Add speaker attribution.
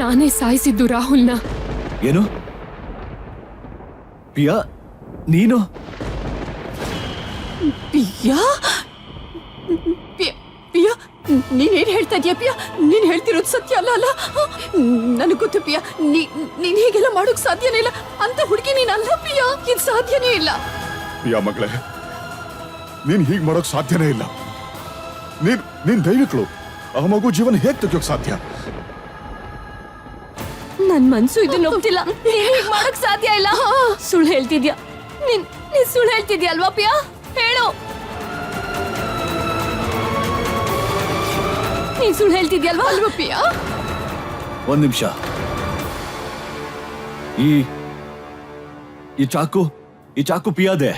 Speaker 1: ನಾನೇ ಸಾಯಿಸಿದ್ದು ರಾಹುಲ್ನ.
Speaker 2: ಏನು? ಪಿಯಾ ನೀನು?
Speaker 1: ಪಿಯಾ ಪಿಯ ಪಿಯಾ ನೀನೇನ್ ಹೇಳ್ತಾ ಇದೀಯ ಪಿಯಾ ನೀನ್ ಹೇಳ್ತಿರೋದು ಸತ್ಯ ಅಲ್ಲ ಅಲ್ಲ? ನನಗ್ ಗೊತ್ತು ಪಿಯಾ ನೀ ನೀನ್ ಹೀಗೆಲ್ಲ ಮಾಡೋಕ್ ಸಾಧ್ಯನೇ ಇಲ್ಲ. ಅಂತ ಹುಡುಗಿ ನೀನ್ ಅಲ್ಲ ಪಿಯಾ ಇದು ಸಾಧ್ಯನೇ ಇಲ್ಲ.
Speaker 3: ಪಿಯಾ ಮಗಳೇ ನೀನ್ ಹೀಗ್ ಮಾಡೋಕ್ ಸಾಧ್ಯನೇ ಇಲ್ಲ. ನೀನ್ ನೀನ್ ದೈವಿಕಳು ಆ ಮಗು ಜೀವನ ಹೇಗ್ ತೆಗಿಯೋಕ್ ಸಾಧ್ಯ?
Speaker 1: ನನ್ ಮನ್ಸು ಇದನ್ನ ಒಪ್ತಿಲ್ಲ. ನೀನ್ ಹೀಗ್ ಮಾಡಕ್ ಸಾಧ್ಯ ಇಲ್ಲ. ಸುಳ್ಳು ಹೇಳ್ತಿದ್ಯಾ? ನೀನ್ ನೀನ್ ಸುಳ್ಳು ಹೇಳ್ತಿದ್ಯಾ ಅಲ್ವಾ ಪಿಯಾ ಹೇಳು. ನೀನ್ ಸುಳ್ಳು ಹೇಳ್ತಿದ್ಯಲ್ವಾ ಅಲ್ವಾ? ಪಿಯಾ
Speaker 2: ಒಂದ್ ನಿಮಿಷ. ಈ ಈ ಚಾಕು ಈ ಚಾಕು ಪಿಯಾದೆ?